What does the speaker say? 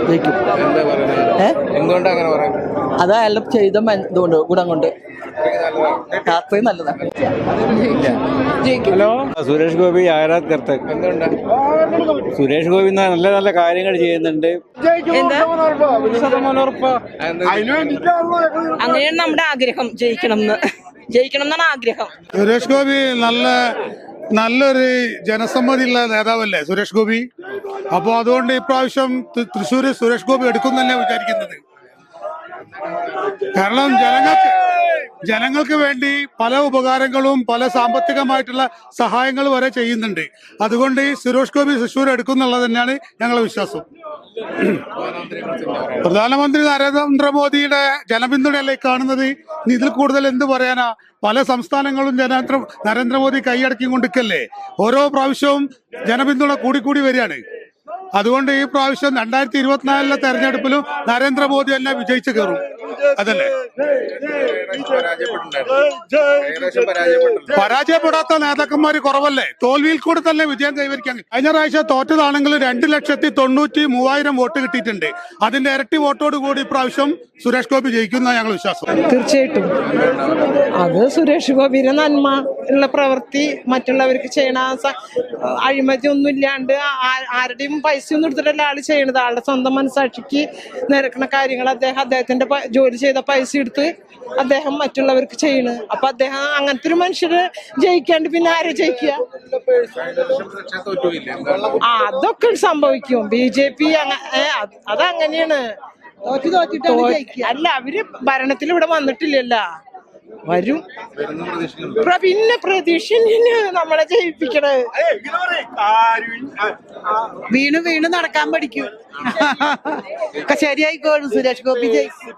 ജയിക്കും. അത് അയാളുടെ ചെയ്ത ഇതുകൊണ്ട് ഗുണം കൊണ്ട് രാത്രി നല്ലതാണ് ഹലോ? സുരേഷ് ഗോപി ആരാധകർത്തക് എന്തുകൊണ്ടാണ് സുരേഷ് ഗോപി നല്ല നല്ല കാര്യങ്ങൾ ചെയ്യുന്നുണ്ട്? അങ്ങനെയാണ് നമ്മുടെ ആഗ്രഹം. ജയിക്കണം എന്ന് ജയിക്കണം എന്നാണ് ആഗ്രഹം. സുരേഷ് ഗോപി നല്ല നല്ലൊരു ജനസമ്മതിയുള്ള നേതാവല്ലേ സുരേഷ് ഗോപി? അപ്പോൾ അതുകൊണ്ട് ഇപ്രാവശ്യം തൃശ്ശൂര് സുരേഷ് ഗോപി എടുക്കും തന്നെ വിചാരിക്കുന്നത്. കാരണം ജനങ്ങൾക്ക് ജനങ്ങൾക്ക് വേണ്ടി പല ഉപകാരങ്ങളും പല സാമ്പത്തികമായിട്ടുള്ള സഹായങ്ങൾ വരെ ചെയ്യുന്നുണ്ട്. അതുകൊണ്ട് ഈ സുരേഷ് ഗോപി തൃശ്ശൂർ എടുക്കും എന്നുള്ളത് തന്നെയാണ് ഞങ്ങളുടെ വിശ്വാസം. പ്രധാനമന്ത്രി നരേന്ദ്രമോദിയുടെ ജനപിന്തുണയല്ലേ കാണുന്നത്? ഇതിൽ കൂടുതൽ എന്ത് പറയാനാ? പല സംസ്ഥാനങ്ങളും ജനേന്ദ്ര നരേന്ദ്രമോദി കൈയടക്കി കൊണ്ടിരിക്കല്ലേ ഓരോ പ്രാവശ്യവും ജനപിന്തുണ കൂടിക്കൂടി വരികയാണ്. അതുകൊണ്ട് ഈ പ്രാവശ്യം രണ്ടായിരത്തി ഇരുപത്തിനാലിലെ തെരഞ്ഞെടുപ്പിലും നരേന്ദ്രമോദി തന്നെ വിജയിച്ചു കയറും. അതല്ലേ പരാജയപ്പെടാത്ത നേതാക്കന്മാർ കുറവല്ലേ? തോൽവിയിൽ കൂടെ തന്നെ വിജയം കൈവരിക്കാൻ? കഴിഞ്ഞ പ്രാവശ്യം തോറ്റതാണെങ്കിൽ രണ്ട് ലക്ഷത്തി തൊണ്ണൂറ്റി മൂവായിരം വോട്ട് കിട്ടിയിട്ടുണ്ട്. അതിന്റെ ഇരട്ടി വോട്ടോട് കൂടി ഇപ്രാവശ്യം സുരേഷ് ഗോപി ജയിക്കുന്ന ഞങ്ങൾ വിശ്വാസം. തീർച്ചയായിട്ടും. അത് സുരേഷ് ഗോപിയുടെ നന്മ ഉള്ള പ്രവൃത്തി മറ്റുള്ളവർക്ക് ചെയ്യണ അഴിമതി ഒന്നും ഇല്ലാണ്ട് ആരുടെയും പൈസ ഒന്നും എടുത്തിട്ടല്ല ആൾ ചെയ്യണത്. ആളുടെ സ്വന്തം മനസാക്ഷിക്ക് നിരക്കുന്ന കാര്യങ്ങൾ അദ്ദേഹം അദ്ദേഹത്തിന്റെ ജോലി ചെയ്ത പൈസ എടുത്ത് അദ്ദേഹം മറ്റുള്ളവർക്ക് ചെയ്യണ്. അപ്പൊ അദ്ദേഹം അങ്ങനത്തെ ഒരു മനുഷ്യര് ജയിക്കാണ്ട് പിന്നെ ആരെ ജയിക്കുക? അതൊക്കെ സംഭവിക്കും. ബി ജെ പി അതങ്ങനെയാണ്. അല്ല അവർ ഭരണത്തിൽ ഇവിടെ വന്നിട്ടില്ലല്ലോ. വരും. പിന്നെ പ്രതീക്ഷ നമ്മളെ ജയിപ്പിക്കണേ. വീണ് വീണ് നടക്കാൻ പഠിക്കും. ശരിയായിക്കോളും. സുരേഷ് ഗോപി ജയിക്കും